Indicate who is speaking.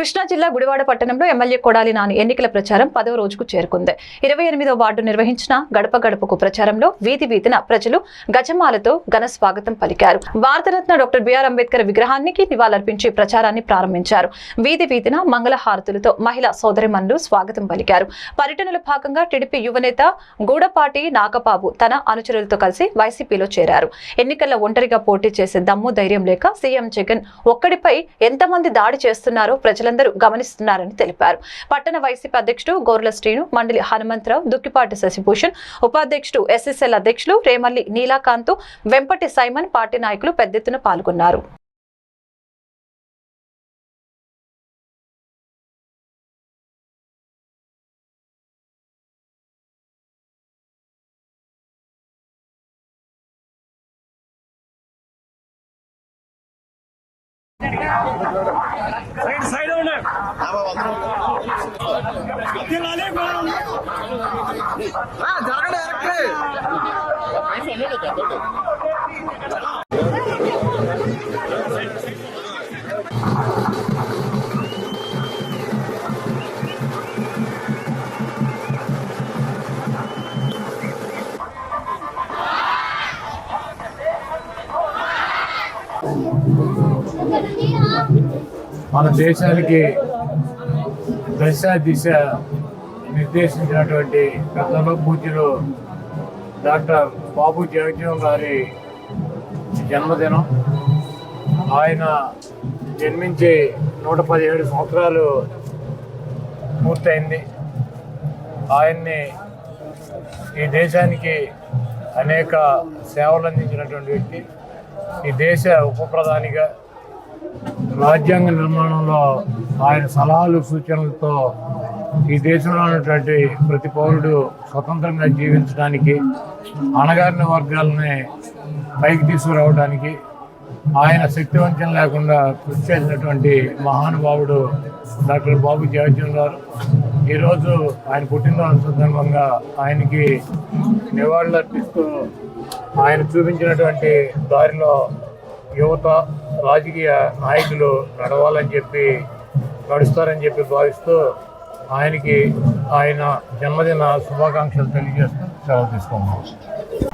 Speaker 1: కృష్ణా జిల్లా గుడివాడ పట్టణంలో ఎమ్మెల్యే కొడాలి నాని ఎన్నికల ప్రచారం పదవ రోజుకు చేరుకుంది. ఇరవై ఎనిమిదో వార్డు నిర్వహించిన గడప గడపకు ప్రచారంలో వీధి వీధిన ప్రజలు గజమాలతో ఘన స్వాగతం పలికారు. భారతరత్న డాక్టర్ బిఆర్ అంబేద్కర్ విగ్రహానికి నివాళులర్పించి ప్రచారాన్ని ప్రారంభించారు. వీధి వీధిన మంగళ హారతులతో మహిళా సోదరిమణులు స్వాగతం పలికారు. పర్యటనలో భాగంగా టీడీపీ యువనేత గూడపాటి నాగబాబు తన అనుచరులతో కలిసి వైసీపీలో చేరారు. ఎన్నికల్లో ఒంటరిగా పోటీ చేసే దమ్ము ధైర్యం లేక సీఎం జగన్ ఒక్కడిపై ఎంతమంది దాడి చేస్తున్నారో ప్రజల ప్రజలందరూ గమనిస్తున్నారని తెలిపారు. పట్టణ వైసీపీ అధ్యక్షుడు గోర్ల శ్రీను మండలి హనుమంతరావు దుక్కిపాటి శశిభూషణ్ ఉపాధ్యక్షుడు ఎస్ఎస్ఎల్ అధ్యక్షులు రేమల్లి నీలాకాంత్ వెంపటి సైమన్ పార్టీ నాయకులు పెద్ద ఎత్తున పాల్గొన్నారు.
Speaker 2: సైడ్ సైడ్ ఉండండి తినాలి
Speaker 3: మన దేశానికి దశ దిశ నిర్దేశించినటువంటి పెద్దల పూజ్యులు డాక్టర్ బాబు జగజ్జీవన్ గారి జన్మదినం. ఆయన జన్మించి నూట పదిహేడు సంవత్సరాలు పూర్తయింది. ఆయన్ని ఈ దేశానికి అనేక సేవలు అందించినటువంటి వ్యక్తి. ఈ దేశ ఉప ప్రధానిగా రాజ్యాంగ నిర్మాణంలో ఆయన సలహాలు సూచనలతో ఈ దేశంలో ఉన్నటువంటి ప్రతి పౌరుడు స్వతంత్రంగా జీవించడానికి అణగారిన వర్గాలని పైకి తీసుకురావడానికి ఆయన శక్తివంచం లేకుండా కృషి చేసినటువంటి మహానుభావుడు డాక్టర్ బాబు జయచంద్ర గారు. ఈరోజు ఆయన పుట్టినరోజు సందర్భంగా ఆయనకి నివాళులర్పిస్తూ ఆయన చూపించినటువంటి దారిలో యువత రాజకీయ నాయకులు నడవాలని చెప్పి నడుస్తారని చెప్పి భావిస్తూ ఆయనకి ఆయన జన్మదిన శుభాకాంక్షలు తెలియజేస్తూ సెలవు తీసుకున్నాం